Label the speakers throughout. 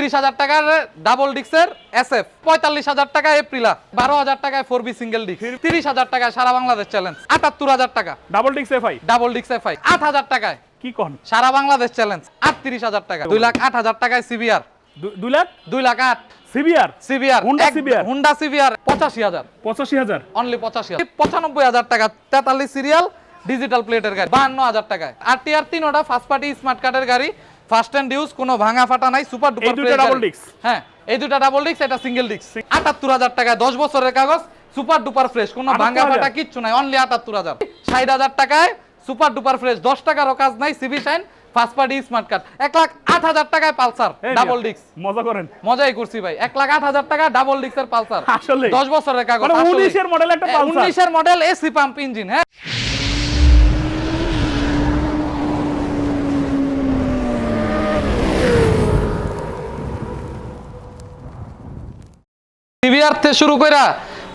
Speaker 1: আটত্রিশ হাজার টাকার ডাবল ডিক্সের এস এফ পঁয়তাল্লিশ হাজার টাকা এপ্রিলা বারো হাজার টাকায় ফোর বি সিঙ্গেল ডিক্স তিরিশ হাজার টাকায় সারা বাংলাদেশ চ্যালেঞ্জ আটাত্তর হাজার টাকা।
Speaker 2: ডাবল ডিক্স এফআই
Speaker 1: ডাবল ডিক্স এফ আই আট হাজার টাকায়।
Speaker 2: কি কোন?
Speaker 1: সারা বাংলাদেশ চ্যালেঞ্জ আটত্রিশ হাজার টাকা। দুই লাখ আট হাজার টাকায় সিবিআর
Speaker 2: দুই লাখ?
Speaker 1: দুই লাখ আট।
Speaker 2: CBR
Speaker 1: CBR
Speaker 2: Honda CBR?
Speaker 1: Honda CBR পঁচাশি হাজার।
Speaker 2: পঁচাশি হাজার?
Speaker 1: অনলি পঁচাশি হাজার। পঁচানব্বই হাজার টাকা তেতাল্লিশ সিরিয়াল ডিজিটাল প্লেটের গাড়ি। বাহান্ন হাজার টাকায়। আর টিআর তিন ওটা ফার্স্ট পার্টি স্মার্ট কার্ডের গাড়ি ফার্স্ট হ্যান্ড ইউজ কোনো ভাঙা ফাটা নাই সুপার ডুপার
Speaker 2: এই দুইটা double disc?
Speaker 1: হ্যাঁ এই দুটা ডাবল ডিস্ক এটা সিঙ্গেল ডিস্ক আটাত্তর হাজার টাকায় দশ বছরের কাগজ সুপার ডুপার ফ্রেশ কোনো ভাঙা ফাটা কিচ্ছু নাই অনলি আটাত্তর হাজার। ষাট হাজার টাকায় সুপার ডুপার ফ্রেশ দশ টাকারও কাজ নাই CB Shine first party smart card এক লাখ আট হাজার টাকায় পালসার ডাবল ডিস্ক
Speaker 2: মজা করেন।
Speaker 1: মজাই করছি ভাই এক লাখ আট হাজার টাকা ডাবল ডিস্কের পালসার।
Speaker 2: আসলে?
Speaker 1: দশ বছরের কাগজ
Speaker 2: মানে
Speaker 1: আসলেই।
Speaker 2: 19 এর model একটা।
Speaker 1: 19 এর মডেল এসি পাম্প ইঞ্জিন হ্যাঁ। থেকে শুরু কইরা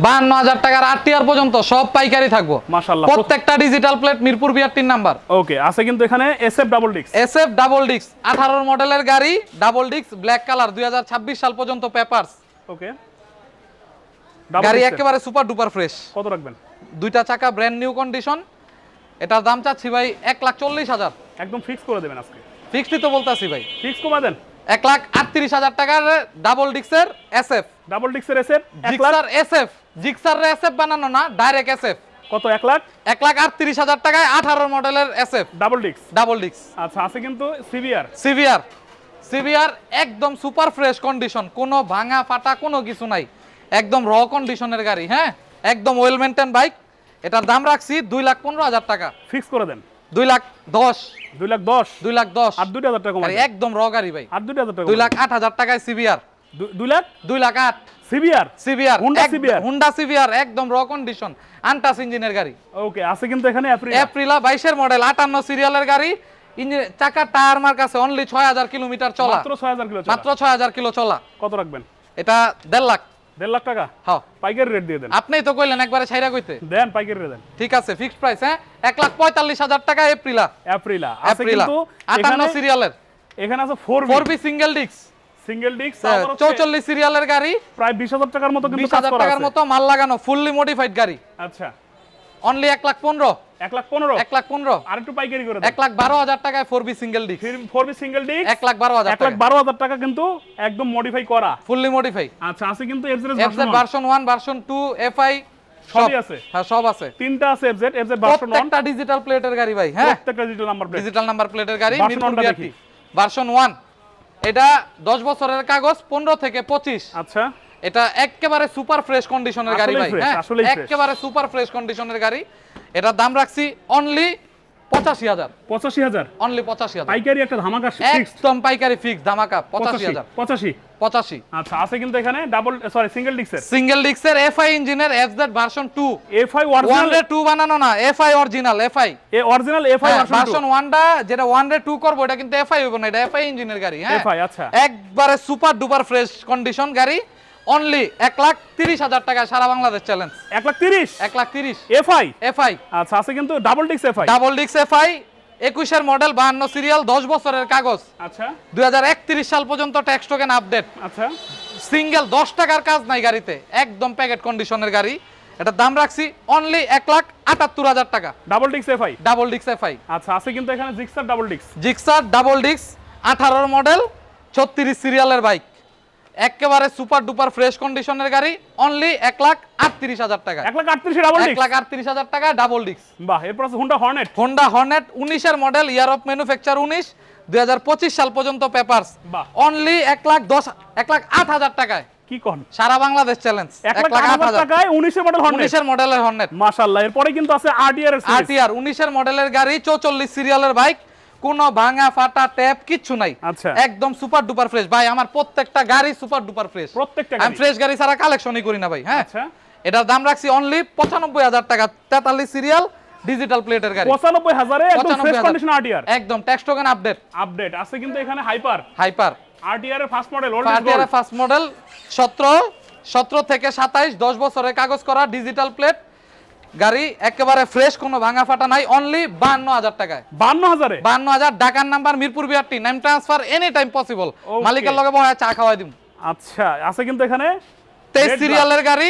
Speaker 1: বাহান্ন হাজার টাকার আরটিআর পর্যন্ত সব পাইকারি থাকব। প্রত্যেকটা ডিজিটাল প্লেট মিরপুর বিআর তিন নাম্বার।
Speaker 2: ওকে আছে কিন্তু এখানে এসএফ ডাবল ডিক্স
Speaker 1: এসএফ ডাবল ডিস্ক আঠারোর মডেলের গাড়ি ডাবল ডিস্ক ব্ল্যাক কালার দুই সাল পর্যন্ত পেপারস
Speaker 2: ওকে
Speaker 1: গাড়ি একেবারে সুপার ডুপার ফ্রেশ
Speaker 2: কত রাখবেন?
Speaker 1: দুইটা চাকা ব্র্যান্ড নিউ কন্ডিশন এটার দাম চাচ্ছি ভাই এক লাখ চল্লিশ হাজার।
Speaker 2: একদম ফিক্স করে দেবেন আজকে।
Speaker 1: ফিক্সডই তো বলতাছি ভাই।
Speaker 2: ফিক্স কমা দেন।
Speaker 1: এক লাখ আটত্রিশ হাজার টাকার ডাবল ডিক্সের S F
Speaker 2: double ডিক্সের SF
Speaker 1: Gixxer S F Gixxer S F বানানো না ডাইরেক্ট এস এফ
Speaker 2: কত এক লাখ?
Speaker 1: এক লাখ আটত্রিশ হাজার টাকায় আঠারো মডেলের এস এফ
Speaker 2: ডাবল ডিক্স
Speaker 1: ডাবল ডিক্স
Speaker 2: আচ্ছা আছে কিন্তু সিভিআর
Speaker 1: সিভিআর সিভিআর একদম সুপার ফ্রেশ কন্ডিশন কোনো ভাঙা ফাটা কোনো কিছু নাই। একদম র কন্ডিশনের গাড়ি হ্যাঁ? একদম ওয়েল মেনটেন বাইক এটার দাম রাখছি দুই লাখ পনেরো হাজার টাকা।
Speaker 2: ফিক্স করে দেন।
Speaker 1: দুই লাখ দশ।
Speaker 2: দুই লাখ দশ।
Speaker 1: দুই লাখ দশ।
Speaker 2: আর দুইটা হাজার টাকা।
Speaker 1: একদম র গাড়ি ভাই।
Speaker 2: আর দুইটা হাজার টাকা
Speaker 1: দুই লাখ আট হাজার টাকায় সিবিআর
Speaker 2: দুই লাখ?
Speaker 1: দুই লাখ আট।
Speaker 2: CBR
Speaker 1: CBR
Speaker 2: Honda CBR?
Speaker 1: Honda CBR একদম র কন্ডিশন আনটাস ইঞ্জিনের গাড়ি।
Speaker 2: ওকে আছে কিন্তু এখানে এপ্রিল
Speaker 1: এপ্রিলা বাইশের মডেল আটান্ন সিরিয়ালের গাড়ি। ইঞ্জিন চাকা টায়ার মার কাছে অনলি ছয় হাজার কিলোমিটার চলা।
Speaker 2: মাত্র ছয় হাজার কিলো।
Speaker 1: মাত্র ছয় হাজার কিলো চলা।
Speaker 2: কত রাখবেন?
Speaker 1: এটা দেড় লাখ।
Speaker 2: দেড় লাখ টাকা?
Speaker 1: হ্যাঁ।
Speaker 2: পাইকারি রেট দিয়ে দেন।
Speaker 1: আপনিই তো কইলেন একবারে ছাইরা কইতে।
Speaker 2: দেন পাইকারি রেট দেন।
Speaker 1: ঠিক আছে ফিক্সড প্রাইস হ্যাঁ? এক লাখ পঁয়তাল্লিশ হাজার টাকা এপ্রিলা
Speaker 2: এপ্রিলা আছে কিন্তু
Speaker 1: আটান্ন সিরিয়ালের
Speaker 2: এখানে আছে four
Speaker 1: four B single disc
Speaker 2: single disc
Speaker 1: চৌচল্লিশ সিরিয়ালের গাড়ি।
Speaker 2: প্রায় বিশ হাজার টাকার মতো কিন্তু
Speaker 1: বিশ হাজার
Speaker 2: করা
Speaker 1: টাকার মতো মাল লাগানো ফুললি মডিফাইড গাড়ি।
Speaker 2: আচ্ছা।
Speaker 1: অনলি এক লাখ পনেরো।
Speaker 2: এক লাখ পনেরো।
Speaker 1: এক লাখ পনেরো।
Speaker 2: আর একটু পাইকারি করে
Speaker 1: এক লাখ বারো হাজার টাকায় four B single disc
Speaker 2: four B single disc
Speaker 1: এক লাখ বারো হাজার
Speaker 2: এক লাখ বারো হাজার টাকা কিন্তু একদম মডিফাই করা।
Speaker 1: ফুললি মডিফাই
Speaker 2: আচ্ছা আছে কিন্তু FZ
Speaker 1: FZ version one version two FI
Speaker 2: সবই আছে।
Speaker 1: হ্যাঁ সব আছে।
Speaker 2: তিনটা আছে এফজেড এফজেড ভার্সন ওয়ান
Speaker 1: প্রত্যেকটা ডিজিটাল প্লেটের গাড়ি ভাই হ্যাঁ?
Speaker 2: প্রত্যেকটা digital number plate
Speaker 1: digital number প্লেটের গাড়ি
Speaker 2: Version one টা দেখি।
Speaker 1: ভার্সন ওয়ান এটা দশ বছরের কাগজ পনেরো থেকে পঁচিশ।
Speaker 2: আচ্ছা।
Speaker 1: এটা একেবারে সুপার ফ্রেশ কন্ডিশনের গাড়ি ভাই হ্যাঁ? একেবারে সুপার ফ্রেশ কন্ডিশনের গাড়ি। এটার দাম রাখছি অনলি পঁচাশি হাজার।
Speaker 2: পঁচাশি হাজার।
Speaker 1: অনলি পঁচাশি হাজার।
Speaker 2: পাইকারি একটা ধামাকা
Speaker 1: একদম পাইকারি ফিক্স ধামাকা পঁচাশি হাজার।
Speaker 2: পঁচাশি
Speaker 1: পঁচাশি।
Speaker 2: আচ্ছা আছে কিন্তু এখানে ডাবল সরি সিঙ্গেল ডিক্সের
Speaker 1: সিঙ্গেল ডিক্সের এফআই ইঞ্জিনের FZ version two
Speaker 2: FI
Speaker 1: one রে টু বানানো না এফআই অরিজিনাল এফআই
Speaker 2: এ অরিজিনাল এফআই ভার্সন
Speaker 1: ওয়ানটা যেটা ওয়ান রে টু করব এটা কিন্তু এফআই হবে না এটা এফআই ইঞ্জিনের গাড়ি হ্যাঁ?
Speaker 2: এফআই আচ্ছা।
Speaker 1: একবারে সুপার ডুপার ফ্রেশ কন্ডিশন গাড়ি। অনলি এক লাখ তিরিশ হাজার টাকা সারা বাংলাদেশ চ্যালেঞ্জ
Speaker 2: এক লাখ তিরিশ?
Speaker 1: এক লাখ তিরিশ।
Speaker 2: এফআই
Speaker 1: এফআই
Speaker 2: আচ্ছা আছে কিন্তু ডাবল ডিক্স এফআই
Speaker 1: ডাবল ডিক্স এফআই একুশের মডেল বাহান্ন সিরিয়াল দশ বছরের কাগজ।
Speaker 2: আচ্ছা।
Speaker 1: দুই সাল পর্যন্ত ট্যাক্স টোকেন আপডেট
Speaker 2: আচ্ছা।
Speaker 1: সিঙ্গেল দশ টাকার কাজ নাই গাড়িতে একদম প্যাকেট কন্ডিশনের গাড়ি। এটার দাম রাখছি অনলি এক লাখ আটাত্তর হাজার টাকা।
Speaker 2: ডাবল ডিক্স এফআই
Speaker 1: ডাবল ডিক্স এফআই
Speaker 2: আচ্ছা আছে কিন্তু এখানে জিক্সার ডাবল ডিক্স
Speaker 1: জিক্সার ডাবল ডিক্স আঠারোর মডেল ছত্রিশ সিরিয়ালের বাইক একেবারে সুপার ডুপার ফ্রেশ কন্ডিশনের গাড়ি অনলি এক লাখ আটত্রিশ হাজার টাকা।
Speaker 2: এক লাখ আটত্রিশ ডাবল
Speaker 1: এক লাখ আটত্রিশ হাজার টাকা ডাবল ডিক্স
Speaker 2: বাহ এরপর আছে হুন্ডা হর্নেট
Speaker 1: হোন্ডা হর্নেট উনিশের মডেল ইয়ার অফ ম্যানুফ্যাকচার উনিশ। দুই সাল পর্যন্ত পেপারস অনলি এক লাখ দশ এক লাখ আট হাজার টাকায়।
Speaker 2: কি কোন?
Speaker 1: সারা বাংলাদেশ চ্যালেঞ্জ
Speaker 2: এক লাখ আট হাজার টাকায় উনিশের মডেল হর্নেট
Speaker 1: মডেলের হর্নেট
Speaker 2: মাশাআল্লাহ এরপরে কিন্তু আছে আরটিআর এর সিরিজ
Speaker 1: আরটিআর উনিশের মডেলের গাড়ি চৌচল্লিশ সিরিয়ালের বাইক কোনো ভাঙা ফাটা ট্যাপ কিচ্ছু নাই।
Speaker 2: আচ্ছা।
Speaker 1: একদম সুপার ডুপার ফ্রেশ ভাই আমার প্রত্যেকটা গাড়ি সুপার ডুপার ফ্রেশ
Speaker 2: প্রত্যেকটা
Speaker 1: আমি ফ্রেশ গাড়ি ছাড়া কালেকশনই করি না ভাই হ্যাঁ?
Speaker 2: আচ্ছা।
Speaker 1: এটার দাম রাখছি অনলি পঁচানব্বই হাজার টাকা। তেতাল্লিশ সিরিয়াল ডিজিটাল প্লেটের গাড়ি।
Speaker 2: পঁচানব্বই হাজারে একদম ফ্রেশ কন্ডিশন আরটিআর
Speaker 1: একদম ট্যাক্স টোকেন আপডেট
Speaker 2: আপডেট আছে কিন্তু এখানে হাইপার
Speaker 1: হাইপার
Speaker 2: আরটিআর এর ফার্স্ট মডেল ওল্ড
Speaker 1: পার্টিয়ার ফার্স্ট মডেল সতেরো সতেরো থেকে সাতাইশ দশ বছরের কাগজ করা ডিজিটাল প্লেট গাড়ি একেবারে ফ্রেশ কোনো ভাঙা ফাটা নাই অনলি বান্ন হাজার টাকায়।
Speaker 2: বান্ন হাজারে?
Speaker 1: বান্ন হাজার ঢাকার নাম্বার মিরপুর বিআরটি নাম ট্রান্সফার এনি টাইম পসিবল. মালিকের লগে বসে চা খাওয়াই দিম।
Speaker 2: আচ্ছা আছে কিন্তু এখানে?
Speaker 1: তেইশ সিরিয়ালের গাড়ি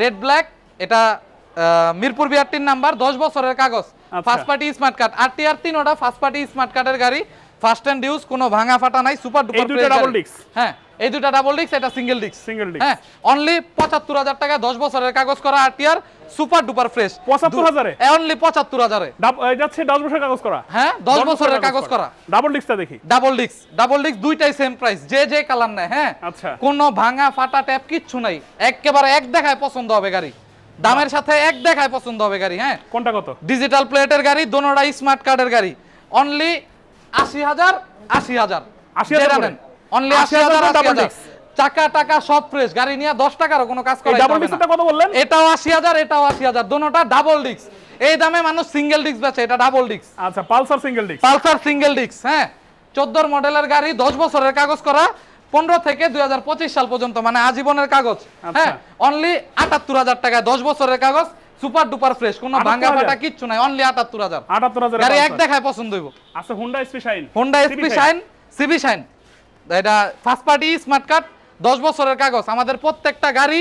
Speaker 1: রেড ব্ল্যাক এটা মিরপুর বিআরটির নাম্বার দশ বছরের কাগজ। First party smart card R T R তিনোটা ফার্স্ট পার্টি স্মার্ট কার্ডের গাড়ি। ফার্স্ট হ্যান্ড ইউজ কোনো ভাঙা ফাটা নাই সুপার
Speaker 2: এই
Speaker 1: ডুপার
Speaker 2: দুইটা double disc?
Speaker 1: হ্যাঁ এই দুটা ডাবল ডিস্ক এটা সিঙ্গেল ডিস্ক
Speaker 2: Single disc।
Speaker 1: হ্যাঁ অনলি পঁচাত্তর হাজার টাকা দশ বছরের কাগজ করা R T R super duper fresh
Speaker 2: ৭৫,000 এ?
Speaker 1: অনলি পঁচাত্তর হাজারে।
Speaker 2: ডাব- এই যাচ্ছে দশ বছর কাগজ করা।
Speaker 1: হ্যাঁ দশ বছরের কাগজ করা।
Speaker 2: ডাবল ডিস্কটা দেখি।
Speaker 1: ডাবল ডিস্ক ডাবল ডিস্ক দুইটাই সেম প্রাইস যে যে কালার নেয় হ্যাঁ।
Speaker 2: আচ্ছা।
Speaker 1: কোনো ভাঙা ফাটা ট্যাপ কিচ্ছু নাই একেবারে এক দেখায় পছন্দ হবে গাড়ি। দামের সাথে এক দেখায় পছন্দ হবে গাড়ি হ্যাঁ।
Speaker 2: কোনটা কত?
Speaker 1: ডিজিটাল প্লেটের গাড়ি দোনোটা স্মার্ট কার্ডের গাড়ি। অনলি আশি হাজার আশি হাজার।
Speaker 2: 80,000 করে?
Speaker 1: অনলি আশি হাজার
Speaker 2: double
Speaker 1: আশি হাজার। চাকা টাকা সব ফ্রেশ গাড়ি নিয়ে দশ টাকারও কোনো কাজ
Speaker 2: এই ডাবল ডিস্কটা কত বললেন?
Speaker 1: এটাও আশি হাজার এটাও আশি হাজার। দোনোটা ডাবল ডিস্ক এই দামে মানুষ সিঙ্গেল ডিস্ক বেচে এটা ডাবল ডিস্ক
Speaker 2: আচ্ছা Pulsar single disc
Speaker 1: Pulsar single disc হ্যাঁ। চোদ্দোর মডেলের গাড়ি দশ বছরের কাগজ করা। পনেরো থেকে দুই হাজার পঁচিশ সাল পর্যন্ত মানে আজীবনের কাগজ হ্যাঁ। অনলি আটাত্তর হাজার টাকায় দশ বছরের কাগজ। সুপার ডুপার ফ্রেশ কোনো ভাঙা ফাটা কিচ্ছু নাই অনলি আটাত্তর হাজার।
Speaker 2: আটাত্তর হাজার
Speaker 1: গাড়ি এক দেখায় পছন্দ হইব।
Speaker 2: আছে Honda SP Shine
Speaker 1: Honda SP Shine CB Shine এটা ফার্স্ট পার্টি স্মার্ট কার্ড দশ বছরের কাগজ। আমাদের প্রত্যেকটা গাড়ি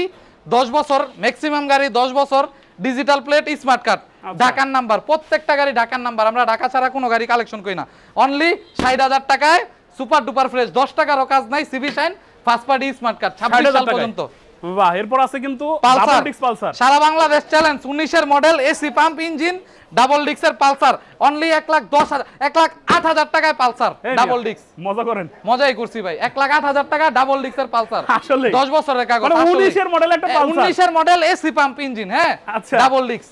Speaker 1: দশ বছর ম্যাক্সিমাম গাড়ি দশ বছর ডিজিটাল প্লেট স্মার্ট কার্ড। ঢাকার নাম্বার প্রত্যেকটা গাড়ি ঢাকার নাম্বার আমরা ঢাকা ছাড়া কোনো গাড়ি কালেকশন করি না। অনলি ষাট হাজার টাকায় সুপার ডুপার ফ্রেশ দশ টাকারও কাজ নাই CB Shine first party smart card ছাব্বিশ সাল পর্যন্ত।
Speaker 2: বাহ এরপর আছে কিন্তু ডাবল
Speaker 1: পালসার
Speaker 2: ডিস্ক পালসার।
Speaker 1: সারা বাংলাদেশ চ্যালেঞ্জ উনিশের model AC pump engine double ডিক্সের Pulsar. Only এক লাখ দশ হাজার এক লাখ আট হাজার টাকায় পালসার ডাবল ডিক্স
Speaker 2: মজা করেন।
Speaker 1: মজাই করছি ভাই এক লাখ আট হাজার টাকা ডাবল ডিক্সের পালসার।
Speaker 2: আসলে?
Speaker 1: দশ বছরের কাগজ
Speaker 2: মানে 19 এর model একটা Pulsar?
Speaker 1: উনিশের মডেল এসি পাম্প ইঞ্জিন হ্যাঁ
Speaker 2: আচ্ছা।
Speaker 1: ডাবল ডিক্স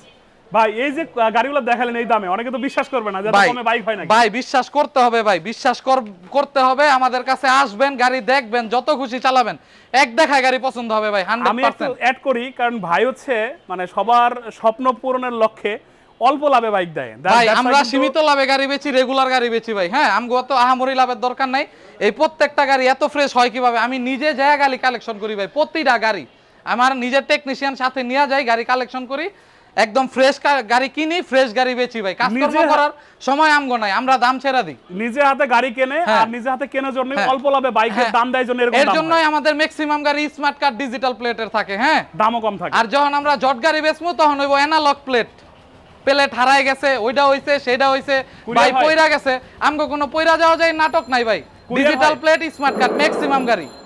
Speaker 2: ভাই এই যে গাড়িগুলো দেখালেন এই দামে অনেকে তো বিশ্বাস করবে না যে কমে বাইক হয় নাকি?
Speaker 1: ভাই বিশ্বাস করতে হবে ভাই বিশ্বাস করতে হবে আমাদের কাছে আসবেন গাড়ি দেখবেন যত খুশি চালাবেন। এক দেখায় গাড়ি পছন্দ হবে ভাই হান্ড্রেড
Speaker 2: আমি একটু অ্যাড করি কারণ ভাই হচ্ছে মানে সবার স্বপ্ন পূরণের লক্ষ্যে অল্প লাভে বাইক দেয়।
Speaker 1: ভাই আমরা সীমিত লাভে গাড়ি বেচি রেগুলার গাড়ি বেচি ভাই হ্যাঁ আমগো তো আহামরি লাভের দরকার নাই। এই প্রত্যেকটা গাড়ি এত ফ্রেশ হয় কীভাবে? আমি নিজে যায় গাড়ি কালেকশন করি ভাই প্রতিটা গাড়ি। আমার নিজের টেকনিশিয়ান সাথে নিয়ে যাই গাড়ি কালেকশন করি একদম ফ্রেশ গাড়ি কিনি ফ্রেশ গাড়ি বেচি ভাই। কাজকর্ম করার সময় আমগো নাই আমরা দাম ছেড়া দিই।
Speaker 2: নিজে হাতে গাড়ি কেনে
Speaker 1: হ্যাঁ।
Speaker 2: আর নিজে হাতে কেনার জন্য
Speaker 1: হ্যাঁ।
Speaker 2: অল্প লাভে বাইকের
Speaker 1: হ্যাঁ।
Speaker 2: দাম দেয় জন্য এরকম
Speaker 1: এর জন্যই আমাদের ম্যাক্সিমাম গাড়ি স্মার্ট কার্ড ডিজিটাল প্লেটের থাকে হ্যাঁ।
Speaker 2: দামও কম থাকে।
Speaker 1: আর যখন আমরা জট গাড়ি বেচবো তখন হইব অ্যানালগ প্লেট প্লেট হারাই গেছে ওইটা হইছে সেটা হইছে ভাই পয়রা গেছে। আমগো কোনো পয়রা যাওয়া যায় নাটক নাই ভাই। Digital plate smart card maximum গাড়ি।